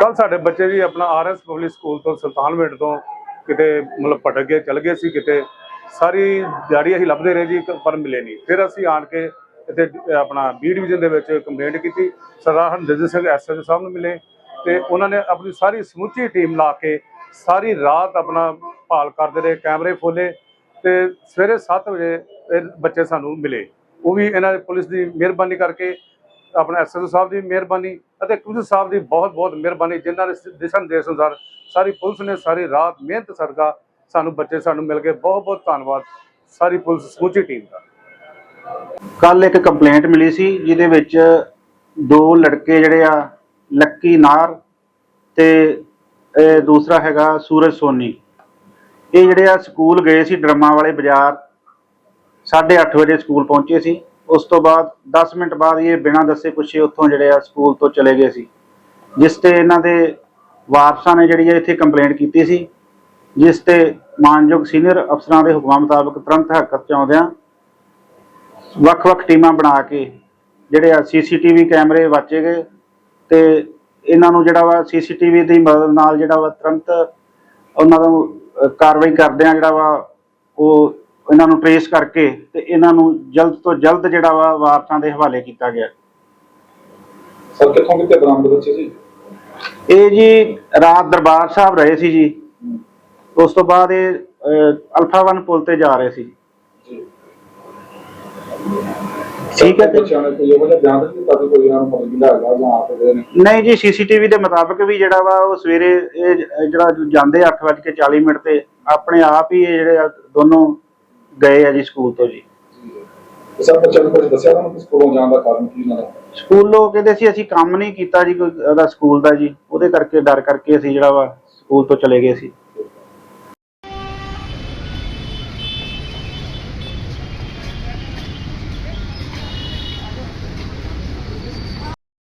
ਕੱਲ ਸਾਡੇ ਬੱਚੇ ਜੀ ਆਪਣਾ ਆਰਐਸ ਪਬਲਿਕ ਸਕੂਲ ਤੋਂ ਸੁਲਤਾਨਵਿੰਡ ਤੋਂ ਕਿਤੇ ਮਤਲਬ ਭਟਕ ਗਏ, ਚਲ ਗਏ ਸੀ ਕਿਤੇ। ਸਾਰੀ ਦਿਹਾੜੀ ਅਸੀਂ ਲੱਭਦੇ ਰਹੇ ਜੀ ਪਰ ਮਿਲੇ ਨਹੀਂ। ਫਿਰ ਅਸੀਂ ਆਣ ਕੇ ਇੱਥੇ ਆਪਣਾ ਬੀ ਡਿਵੀਜ਼ਨ ਦੇ ਵਿੱਚ ਕੰਪਲੇਂਟ ਕੀਤੀ। ਸਰਦਾਰ ਹਰਜਿੰਦਰ ਸਿੰਘ ਐਸਐਸ ਸਾਹਿਬ ਨੂੰ ਮਿਲੇ ਤੇ ਉਹਨਾਂ ਨੇ ਆਪਣੀ ਸਾਰੀ ਸਮੁੱਚੀ ਟੀਮ ਲਾ ਕੇ ਸਾਰੀ ਰਾਤ ਆਪਣਾ ਭਾਲ ਕਰਦੇ ਰਹੇ, ਕੈਮਰੇ ਖੋਲੇ ਤੇ ਸਵੇਰੇ 7 ਵਜੇ ਇਹ ਬੱਚੇ ਸਾਨੂੰ ਮਿਲੇ। ਉਹ ਵੀ ਇਹਨਾਂ ਦੇ ਪੁਲਿਸ ਦੀ ਮਿਹਰਬਾਨੀ ਕਰਕੇ ਆਪਣਾ ਐਸਐਸਓ ਸਾਹਿਬ ਦੀ ਮਿਹਰਬਾਨੀ ਅਤੇ ਕਮਿਸ਼ਨਰ ਸਾਹਿਬ ਦੀ ਬਹੁਤ ਬਹੁਤ ਮਿਹਰਬਾਨੀ, ਜਿਨ੍ਹਾਂ ਨੇ ਦਿਸ਼ਾ ਨਿਰਦੇਸ਼ ਅਨੁਸਾਰ ਸਾਰੀ ਪੁਲਿਸ ਨੇ ਸਾਰੀ ਰਾਤ ਮਿਹਨਤ ਸਦਕਾ ਸਾਨੂੰ ਬੱਚੇ ਸਾਨੂੰ ਮਿਲ ਗਏ। ਬਹੁਤ ਬਹੁਤ ਧੰਨਵਾਦ ਸਾਰੀ ਪੁਲਿਸ ਸਮੁੱਚੀ ਟੀਮ ਦਾ। ਕੱਲ ਇੱਕ ਕੰਪਲੇਂਟ ਮਿਲੀ ਸੀ, ਜਿਹਦੇ ਵਿੱਚ ਦੋ ਲੜਕੇ ਜਿਹੜੇ ਆ, ਲੱਕੀ ਨਾਰ ਤੇ ਦੂਸਰਾ ਹੈਗਾ ਸੂਰਜ ਸੋਨੀ। ਇਹ ਜਿਹੜੇ ਆ ਸਕੂਲ ਗਏ ਸੀ ਡਰਮਾ ਵਾਲੇ ਬਾਜ਼ਾਰ 8:30 ਵਜੇ ਸਕੂਲ ਪਹੁੰਚੇ ਸੀ। ਉਸ ਤੋਂ ਬਾਅਦ 10 ਮਿੰਟ ਬਾਅਦ ਇਹ ਬਿਨਾਂ ਦੱਸੇ ਪੁੱਛੇ ਉੱਥੋਂ ਜਿਹੜੇ ਆ ਸਕੂਲ ਤੋਂ ਚਲੇ ਗਏ ਸੀ। ਜਿਸ ਤੇ ਇਹਨਾਂ ਦੇ ਵਾਰਸਾਂ ਨੇ ਜਿਹੜੀ ਆ ਇੱਥੇ ਕੰਪਲੇਂਟ ਕੀਤੀ ਸੀ, ਜਿਸ ਤੇ ਮਾਨਯੋਗ ਸੀਨੀਅਰ ਅਫਸਰਾਂ ਦੇ ਹੁਕਮਾਂ ਮੁਤਾਬਕ ਤੁਰੰਤ ਹਰਕਤ ਚ ਆਉਂਦਿਆਂ ਵੱਖ-ਵੱਖ ਟੀਮਾਂ ਬਣਾ ਕੇ ਜਿਹੜੇ ਆ ਸੀਸੀਟੀਵੀ ਕੈਮਰੇ ਵਾਚੇ ਗਏ ਤੇ ਇਹਨਾਂ ਨੂੰ ਜਿਹੜਾ ਵਾ ਸੀਸੀਟੀਵੀ ਦੀ ਮਦਦ ਨਾਲ ਜਿਹੜਾ ਵਾ ਤੁਰੰਤ ਉਹਨਾਂ ਨੂੰ ਕਾਰਵਾਈ ਕਰਦੇ ਆ ਜਿਹੜਾ ਵਾ ਉਹ ਇਹਨਾਂ ਨੂੰ ਟਰੇਸ ਕਰਕੇ ਤੇ ਇਹਨਾਂ ਨੂੰ ਜਲਦ ਤੋਂ ਜਲਦ ਜਿਹੜਾ ਵਾ ਵਾਰਸਾਂ ਦੇ ਹਵਾਲੇ ਕੀਤਾ ਗਿਆ। ਸਰ ਕਿੱਥੋਂ ਕਿੱਥੇ ਬਰਾਮਦ ਬੱਚੇ ਸੀ ਇਹ ਜੀ ਰਾਤ ਦਰਬਾਰ ਸਾਹਿਬ ਰਹੇ ਸੀ ਜੀ। ਉਸ ਤੋਂ ਬਾਅਦ ਇਹ ਅਲਫਾ ਵਨ ਪੁਲ ਤੇ ਜਾ ਰਹੇ ਸੀ। ਜੀ। ਠੀਕ ਹੈ ਨਹੀਂ ਜਾਂ ਆਪ ਗਏ ਨੇ? ਨਹੀਂ ਜੀ ਸੀਸੀਟੀਵੀ ਦੇ ਮੁਤਾਬਕ ਵੀ ਜਿਹੜਾ ਵਾ ਉਹ ਸਵੇਰੇ ਇਹ ਜਿਹੜਾ ਜਾਂਦੇ 8:40 ਮਿੰਟ ਤੇ ਆਪਣੇ ਆਪ ਹੀ ਇਹ ਜਿਹੜੇ ਦੋਨੋਂ ਗਏ ਆ ਜੀ ਸਕੂਲ ਤੋਂ ਜੀ। ਸਰ ਬੱਚਿਆਂ ਨੂੰ ਕੁਝ ਦੱਸਿਆ ਤੁਹਾਨੂੰ ਕਿ ਸਕੂਲੋਂ ਜਾਣ ਦਾ ਕਾਰਨ ਕੀ ਦਾ? ਸਕੂਲੋਂ ਕਹਿੰਦੇ ਸੀ ਅਸੀਂ ਕੰਮ ਨਹੀਂ ਕੀਤਾ ਜੀ ਕੋਈ ਉਹਦਾ ਸਕੂਲ ਦਾ ਜੀ। ਉਹਦੇ ਕਰਕੇ ਡਰ ਕਰਕੇ ਅਸੀਂ ਜਿਹੜਾ ਵਾ ਸਕੂਲ ਤੋਂ ਚਲੇ ਗਏ ਸੀ।